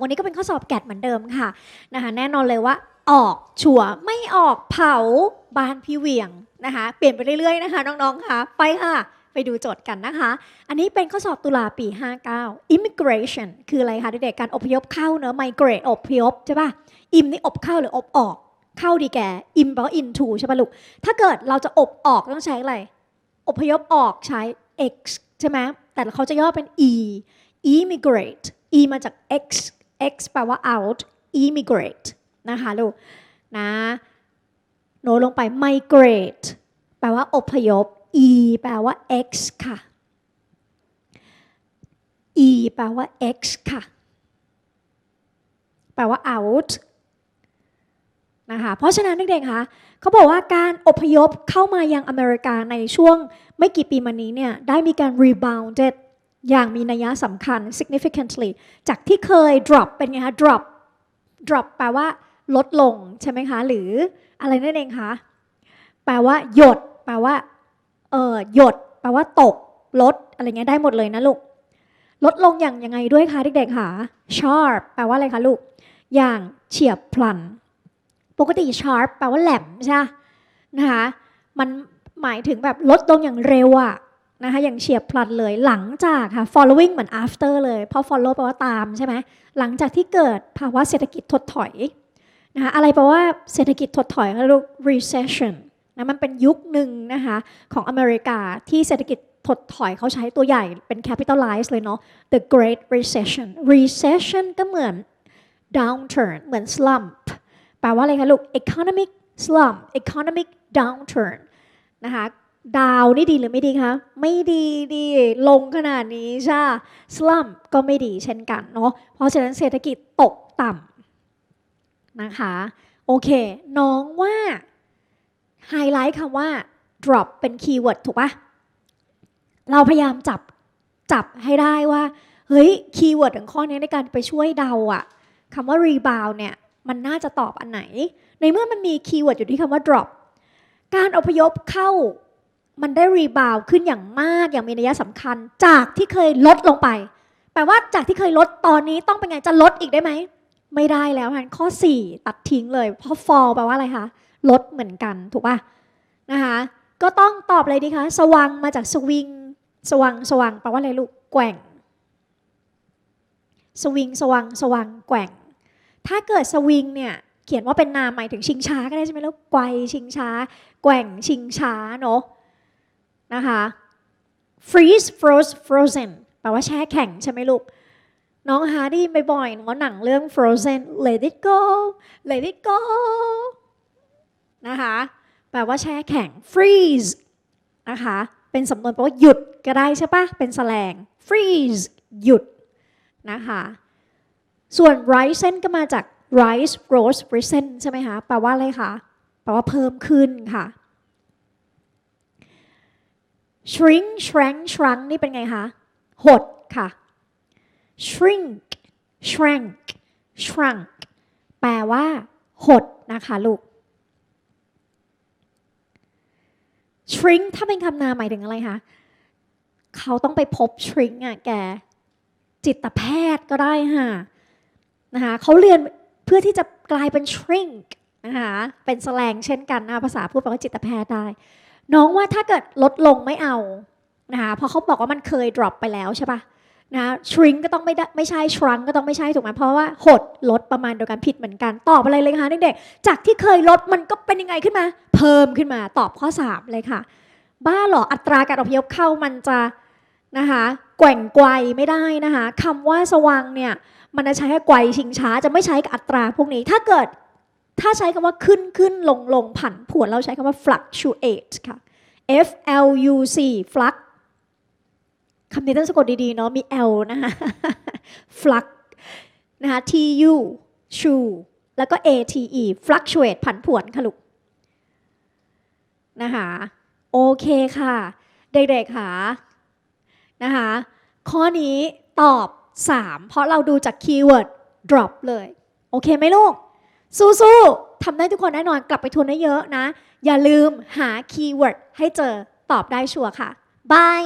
วันนี้ก็เป็นข้อสอบแกดเหมือนเดิมค่ะนะคะ แน่นอนเลยว่าออกชัวไม่ออกเผาบ้านพี่เวียงนะคะ เปลี่ยนไปเรื่อยๆนะคะ น้องๆค่ะ ไปค่ะ ไปดูโจทย์กันนะคะ อันนี้เป็นข้อสอบตุลาปี 59 immigration คืออะไรคะเด็กๆการอพยพเข้าเนอะ migrate อพยพใช่ป่ะ im นี่อบเข้าหรืออบออกเข้าดีแก im แปลว่า into ใช่ป่ะลูก ถ้าเกิดเราจะอบออกต้องใช้อะไร อพยพออกใช้ x ใช่ไหมแต่เขาจะย่อเป็น e immigrate e มาจาก x x แปลว่า out immigrate นะคะลูกนะโนลงไป migrate แปลว่าอพยพ e แปลว่า x ค่ะ e แปลว่า x ค่ะ แปลว่า out นะคะ เพราะฉะนั้นเด็กๆคะเขาบอกว่าการอพยพเข้ามายังอเมริกาในช่วงไม่กี่ปีมานี้เนี่ย ได้มีการ rebounded อย่างมีนัยสำคัญ significantly จากที่เคย drop เป็นไงคะ drop drop แปลว่า ลดลงใช่ไหมคะ หรืออะไรนั่นเองคะ แปลว่า หยด แปลว่าเออหยด แปลว่าตก ลด อะไรเงี้ยได้หมดเลยนะลูก ลดลงอย่างยังไงด้วยคะเด็กๆคะ sharp แปลว่าอะไรคะลูก อย่างเฉียบพลัน ปกติ sharp แปลว่าแหลมใช่ไหมนะคะ มันหมายถึงแบบลดลงอย่างเร็วอะ นะคะอย่างเฉียบพลันเลยหลังจากค่ะ following เหมือน after เลย เพราะ follow แปลว่าตามใช่ไหมหลังจากที่เกิดภาวะเศรษฐกิจถดถอยนะคะอะไรแปลว่าเศรษฐกิจถดถอยคะลูก recession นะมันเป็นยุคหนึ่งนะคะของอเมริกาที่เศรษฐกิจถดถอยเขาใช้ตัวใหญ่เป็น capitalize เลยเนาะ the great recession recession ก็เหมือน downturn เหมือน slump แปลว่าอะไรคะลูก economic slump economic downturn นะคะ ดาวนี่ดีหรือไม่ดีคะ ไม่ดีดี ลงขนาดนี้ใช่ slump ก็ไม่ดีเช่นกันเนาะเพราะฉะนั้นเศรษฐกิจตกต่ำนะคะ โอเค น้องว่าไฮไลท์คำว่า drop เป็นคีย์เวิร์ดถูกปะเราพยายามจับจับให้ได้ว่า เฮ้ยคีย์เวิร์ดของข้อนี้ในการไปช่วยเดาอะคำว่า rebound เนี่ย มันน่าจะตอบอันไหน ในเมื่อมันมีคีย์เวิร์ดอยู่ที่คำว่า drop การอพยพเข้า มันได้ rebound ขึ้นอย่างมากอย่างมีนัยสำคัญ จากที่เคยลดลงไป แปลว่าจากที่เคยลดตอนนี้ต้องเป็นไงจะลดอีกได้ไหม ไม่ได้แล้วค่ะข้อ 4 ตัดทิ้งเลย เพราะ fall แปลว่าอะไรคะลดเหมือนกันถูกป่ะนะคะก็ต้องตอบเลยดีคะสว่างมาจากสวิงสว่างสว่างแปลว่าอะไรลูกแกว่ง สวิงสว่างสว่างแกว่ง ถ้าเกิดสวิงเนี่ยเขียนว่าเป็นนามหมายถึงชิงช้าก็ได้ใช่ไหมแล้วไกวชิงช้า แกว่งชิงช้าเนาะ นะคะ freeze froze frozen แปลว่าแช่แข็งใช่ไหมลูก น้องฮาร์ดี้บ่อยๆเนหนังเรื่อง frozen let it go let it go นะคะ แปลว่าแช่แข็ง freeze นะคะ เป็นสำนวนแปลว่าหยุดก็ได้ใช่ปะเป็นแสลง freeze หยุดนะคะ ส่วน risen ก็มาจาก rise rose risen ใช่ไหมคะ แปลว่าอะไรคะ แปลว่าเพิ่มขึ้นค่ะ shrink shrank shrunk นี่เป็นไงคะ หดค่ะ shrink shrank shrunk แปลว่า หดนะคะลูก shrink ถ้าเป็นคำนามหมายถึงอะไรคะเขาต้องไปพบ shrink อะแก จิตแพทย์ก็ได้ค่ะนะคะเขาเรียนเพื่อที่จะกลายเป็น shrink นะคะเป็นแสลงเช่นกันนะภาษาพูดแปลว่าจิตแพทย์ได้ น้องว่าถ้าเกิดลดลงไม่เอานะคะเพราะเขาบอกว่ามันเคย drop ไปแล้วใช่ปะนะ shrink ก็ต้องไม่ได้ไม่ใช่ shrunk ก็ต้องไม่ใช่ถูกไหมเพราะว่าหดลดประมาณเดียวกันผิดเหมือนกัน ตอบอะไรเลยคะเด็กๆจากที่เคยลดมันก็เป็นยังไงขึ้นมา เพิ่มขึ้นมาตอบข้อ 3 เลยค่ะ บ้าหรออัตราการอพยพเข้ามันจะนะคะแกว่งไกวไม่ได้นะคะคำว่าสว่างเนี่ยมันจะใช้กับไกวชิงช้าจะไม่ใช้กับอัตราพวกนี้ ถ้าเกิด ถ้าใช้คำว่าขึ้นขึ้นลงลงผันผวนเราใช้คำว่า fluctuate ค่ะ F L U C flux คำนี้ต้องสะกดดีๆเนาะมี L นะคะ flux นะคะ T U chu แล้วก็ A T E fluctuate ผันผวนค่ะลูกนะคะโอเคค่ะ เด็กๆค่ะนะคะข้อนี้ตอบ 3 เพราะเราดูจากคีย์เวิร์ด drop เลย โอเคไหมลูก สู้ๆทำได้ทุกคนแน่นอนกลับไปทวนได้เยอะนะ อย่าลืมหาคีย์เวิร์ดให้เจอตอบได้ชัวร์ค่ะบาย